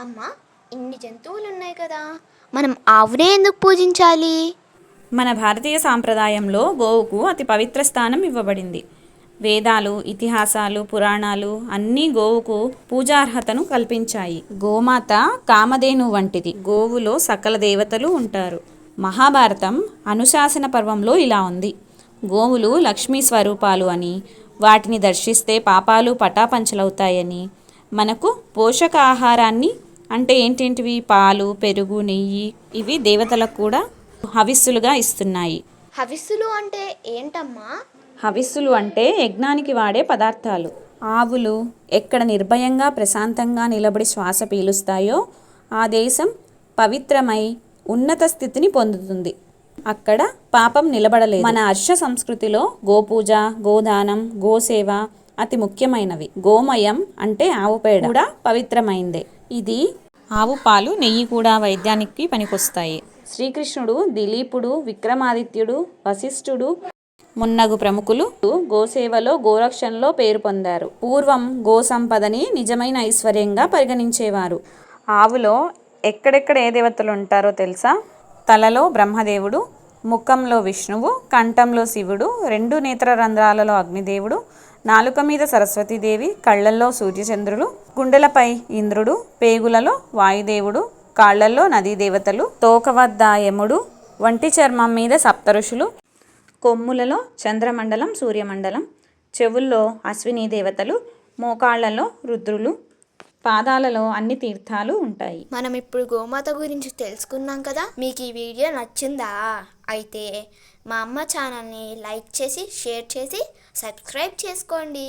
అమ్మ ఇన్ని జంతువులు ఉన్నాయి కదా. మనం ఆవునే ఎందుకు పూజించాలి? మన భారతీయ సాంప్రదాయంలో గోవుకు అతి పవిత్ర స్థానం ఇవ్వబడింది. వేదాలు ఇతిహాసాలు పురాణాలు అన్నీ గోవుకు పూజార్హతను కల్పించాయి. గోమాత కామధేను వంటిది. గోవులో సకల దేవతలు ఉంటారు. మహాభారతం అనుశాసన పర్వంలో ఇలా ఉంది. గోవులు లక్ష్మీ స్వరూపాలు అని వాటిని దర్శిస్తే పాపాలు పటాపంచలవుతాయని మనకు పోషకాహారాన్ని అంటే ఏంటేంటివి? పాలు పెరుగు నెయ్యి ఇవి దేవతలకు కూడా హవిస్సులుగా ఇస్తున్నాయి. హవిస్సులు అంటే ఏంటమ్మా? హవిస్సులు అంటే యజ్ఞానికి వాడే పదార్థాలు. ఆవులు ఎక్కడ నిర్భయంగా ప్రశాంతంగా నిలబడి శ్వాస పీలుస్తాయో ఆ దేశం పవిత్రమై ఉన్నత స్థితిని పొందుతుంది. అక్కడ పాపం నిలబడలేదు. మన హర్ష సంస్కృతిలో గోపూజ గోదానం గోసేవ అతి ముఖ్యమైనవి. గోమయం అంటే ఆవు పేడ. కూడా పవిత్రమైందే. ఇది ఆవు పాలు నెయ్యి కూడా వైద్యానికి పనికొస్తాయి. శ్రీకృష్ణుడు దిలీపుడు విక్రమాదిత్యుడు వశిష్ఠుడు మున్నగు ప్రముఖులు గోసేవలో గోరక్షణలో పేరు పొందారు. పూర్వం గోసంపదని నిజమైన ఐశ్వర్యంగా పరిగణించేవారు. ఆవులో ఎక్కడెక్కడ ఏ దేవతలు ఉంటారో తెలుసా? తలలో బ్రహ్మదేవుడు ముఖంలో విష్ణువు కంఠంలో శివుడు రెండు నేత్ర రంధ్రాలలో అగ్నిదేవుడు నాలుక మీద సరస్వతీదేవి కళ్ళల్లో సూర్యచంద్రులు గుండెలపై ఇంద్రుడు పేగులలో వాయుదేవుడు కాళ్ళల్లో నదీ దేవతలు తోక వద్ద యముడు వంటి చర్మం మీద సప్తఋషులు కొమ్ములలో చంద్రమండలం సూర్యమండలం చెవుల్లో అశ్విని దేవతలు మోకాళ్ళలో రుద్రులు పాదాలలో అన్ని తీర్థాలు ఉంటాయి. మనం ఇప్పుడు గోమాత గురించి తెలుసుకున్నాం కదా? మీకు ఈ వీడియో నచ్చిందా? అయితే మా అమ్మ ఛానల్ని లైక్ చేసి షేర్ చేసి సబ్స్క్రైబ్ చేసుకోండి.